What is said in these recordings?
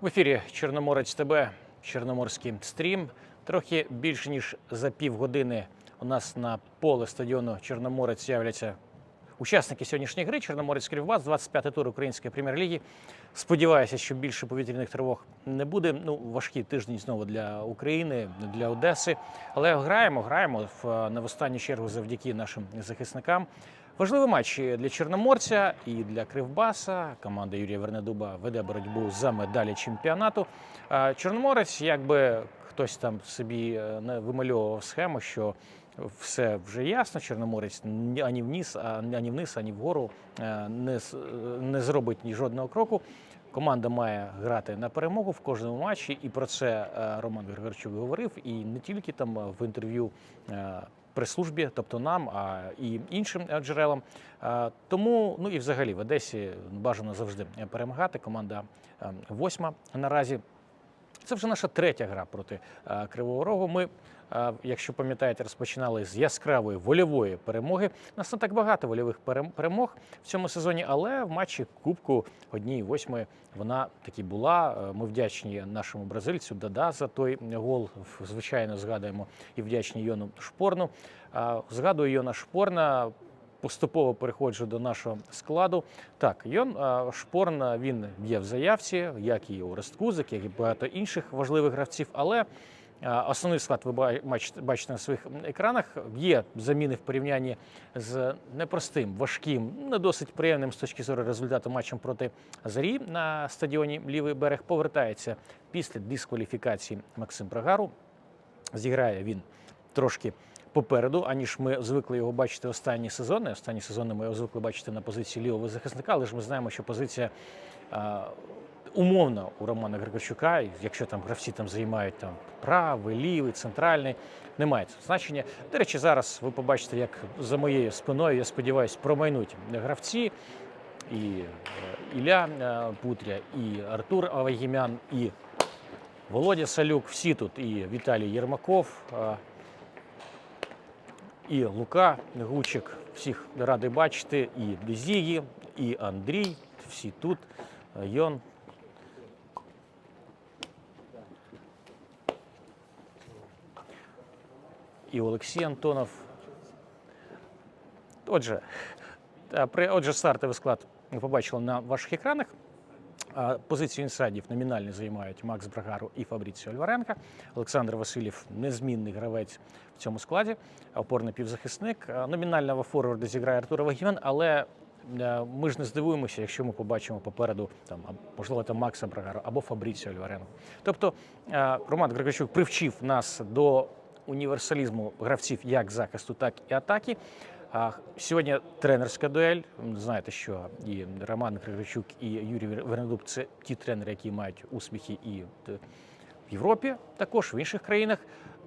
В ефірі Чорноморець ТБ, Чорноморський стрім. Трохи більше ніж за півгодини у нас на поле стадіону Чорноморець з'являться учасники сьогоднішньої гри. Чорноморець Кривбас, 25-й тур Української прем'єр-ліги. Сподіваюся, що більше повітряних тривог не буде. Ну, важкий тиждень знову для України, для Одеси. Але граємо, граємо в не в останню чергу завдяки нашим захисникам. Важливий матч для Чорноморця і для Кривбаса. Команда Юрія Вернедуба веде боротьбу за медалі чемпіонату. Чорноморець, якби хтось там собі е, не вимальовував схему, що все вже ясно. Чорноморець ні- ані вниз, ані вниз, ані вгору е, не, не зробить ні жодного кроку. Команда має грати на перемогу в кожному матчі, і про це е, Роман Григорчук говорив. І не тільки там е, в інтерв'ю е, прес-службі, тобто нам, а і іншим е, джерелам. Е, Тому, ну і взагалі в Одесі бажано завжди перемагати. Команда е, восьма наразі. Це вже наша третя гра проти е, Кривого Рогу. Ми, е, якщо пам'ятаєте, розпочинали з яскравої вольової перемоги. У нас не так багато вольових перемог в цьому сезоні, але в матчі Кубку однієї восьмої вона таки була. Е, Ми вдячні нашому бразильцю Дада за той гол. Звичайно, згадуємо і вдячні Йону Шпорну. Згадую Йона Шпорна. Поступово переходжу до нашого складу. Так, Йон Шпорн він є в заявці, як і Орест Кузик, як і багато інших важливих гравців. Але основний склад ви ба- бачите, на своїх екранах. Є заміни в порівнянні з непростим, важким, не досить приємним з точки зору результату матчем проти Зарі на стадіоні Лівий берег. Повертається після дискваліфікації Максим Прагару. Зіграє він трошки попереду, аніж ми звикли його бачити останні сезони. Останні сезони ми його звикли бачити на позиції лівого захисника, але ж ми знаємо, що позиція а, умовна у Романа Григорчука, якщо там гравці там займають там правий, лівий, центральний, немає цього значення. До речі, зараз ви побачите, як за моєю спиною, я сподіваюся, промайнуть гравці. І е, Ілля е, Путря, і Артур Авагімян, і Володя Салюк, всі тут, і Віталій Єрмаков, е, і Лука Гучик. Всіх радий бачити, і Дезігі, і Андрій, всі тут. Йон. І Олексій Антонов. Отже, отже, стартовий склад ви побачили на ваших екранах. Позицію інсайдів номінально займають Макс Брагару і Фабріціо Альваренка. Олександр Васильєв незмінний гравець в цьому складі, опорний півзахисник. А, Номінально в форварді зіграє Артур Вагімян, але е, ми ж не здивуємося, якщо ми побачимо попереду там, можливо, там Макса Брагару або Фабріціо Альваренко. Тобто е, Роман Григорчук привчив нас до універсалізму гравців як захисту, так і атаки. Сьогодні тренерська дуель. Знаєте, що і Роман Григорчук, і Юрій Вернедуб це ті тренери, які мають успіхи і в Європі, також в інших країнах.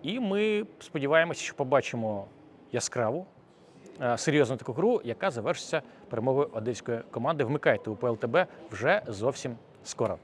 І ми сподіваємося, що побачимо яскраву, серйозну таку гру, яка завершиться перемогою одеської команди. Вмикайте УПЛ ТБ вже зовсім скоро.